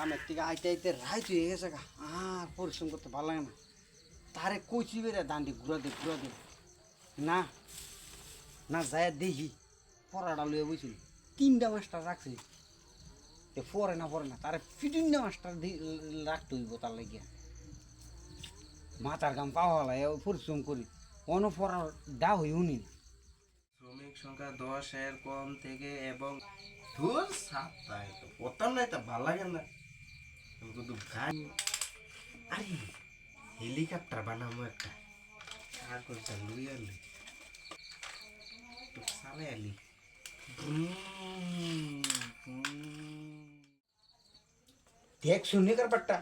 কামের থেকে আইতে আইতে রাইত হয়ে গেছে গা। আর পরিশ্রম করতে ভালো লাগে না। তারে কইছি বেরে দান্ডি, ঘুরা দে ঘুরা দে। না না, যায় দেখি পড়াটা লইয়া বইছিল তিনটা মাস্টার রাখছি। তে পরে না পরে না, তারে ফিটিংটা মাস্টার রাখতে হইব তার লাগিয়া। মাথার গাম পাওয়া লাগে পরিশ্রম করি। অন পড়ার ডা হই উনি না। শ্রমিক সংখ্যা দশ এর কম থেকে এবং ধুর পড়তাম না, এটা ভালো লাগে না। কিন্তু গান আরে হেলিকপ্টার বানাবো একটা। কাগজটা লুই আলি তো সালে আলি দেখ, শুনে কার পাট্টা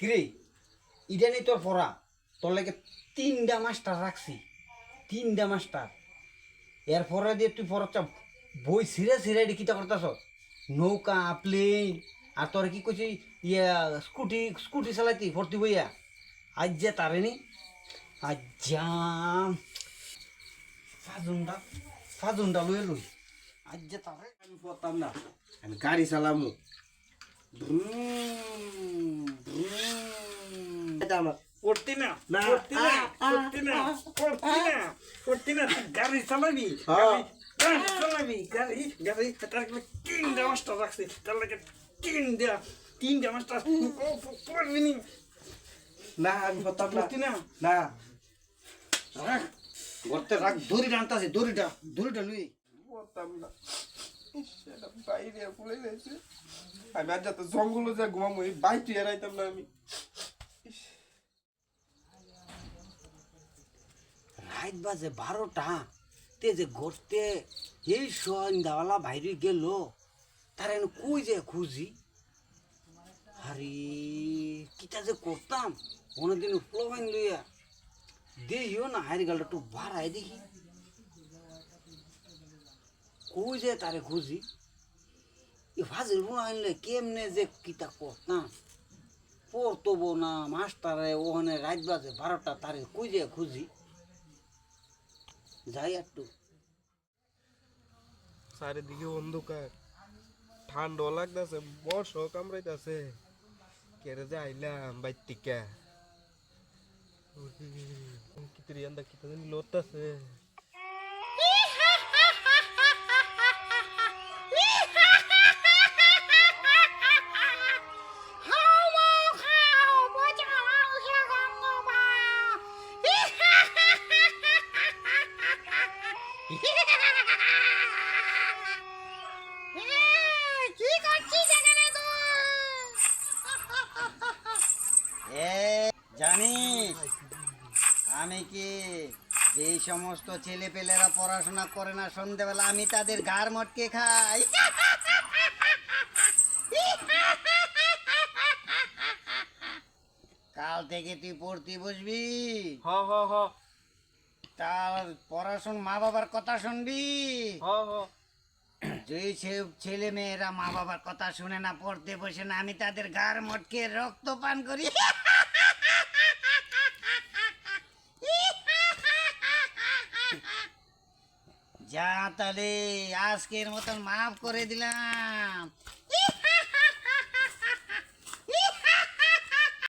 কিরে ইটা নেই তোর পড়া। তোর লাগে তিনটা মাস্টার রাখছি। তিনটা মাস্টার। এর পরে দিয়ে তুই পড়া বই সিরে সিরে কিতা করতেছ নৌকা প্লেন আর তোর কি কইছি ইয়া স্কুটি স্কুটি চালাইতি ভর্তি বইয়া আজ যে তারে নি আজ যাম ফাজুনটা ফাজুনটা লই লই আজ যে তারে আমি পড়তাম না আমি গাড়ি চালামু পড়তি না। পড়তি না পড়তি না পড়তি না পড়তি না গাড়ি চালাবি হ্যাঁ। গাড়ি চালাবি গাড়ি গাড়ি তার তিনটা মাস্টার রাখছি তার লাগে তিনটা তিনটা মাস্টার। পড়বি না আমি পড়তাম না। না? না। গর্তে রাখ দড়িটা আনতাছে দড়িটা দড়িটা লুই। পড়তাম না। ইস, বাইরে ফুলে গেছে। আমি আর যাতে জঙ্গলে যা ঘুমাবো এই বাইরে এড়াইতাম না আমি। রাত বাজে বারোটা তে যে ঘরতে এই সন্ধ্যাওয়ালা বাইরে গেল। তার কই যে খুঁজি? আরে কিটা যে করতাম? অনেকদিন ফ্লোবাইন লইয়া। দেখিও না হারি গালটা একটু বাড়াই দেখি। কই যে তারে খুঁজি? এ ফাজিল বোনা আনলে কেমনে যে কিটা করতাম? পড়তবো না মাস্টারে ওখানে রাত বাজে বারোটা, তারে কই যে খুঁজি? যাই একটু। চারিদিকে অন্ধকার। ঠান্ডা লাগতেছে বর্ষ কামড়াইতেছে কেড়ে যে আইলাম বাইর থেকে কিতরি কিতা জানি লড়তাছে জানিস আমি কি যে সমস্ত ছেলে পেলেরা পড়াশোনা করে না সন্ধেবেলা আমি তাদের ঘাড় মটকে খাই? কাল থেকে তুই পড়তে বসবি? হ হ হ। তার পড়াশোন মা বাবার কথা শুনবি? হ ছেলে মেয়েরা মা বাবার কথা শুনে না পড়তে বসে না আমি তাদের গার মটকে রক্ত পান করি। তাহলে আজকের মতন মাফ করে দিলাম।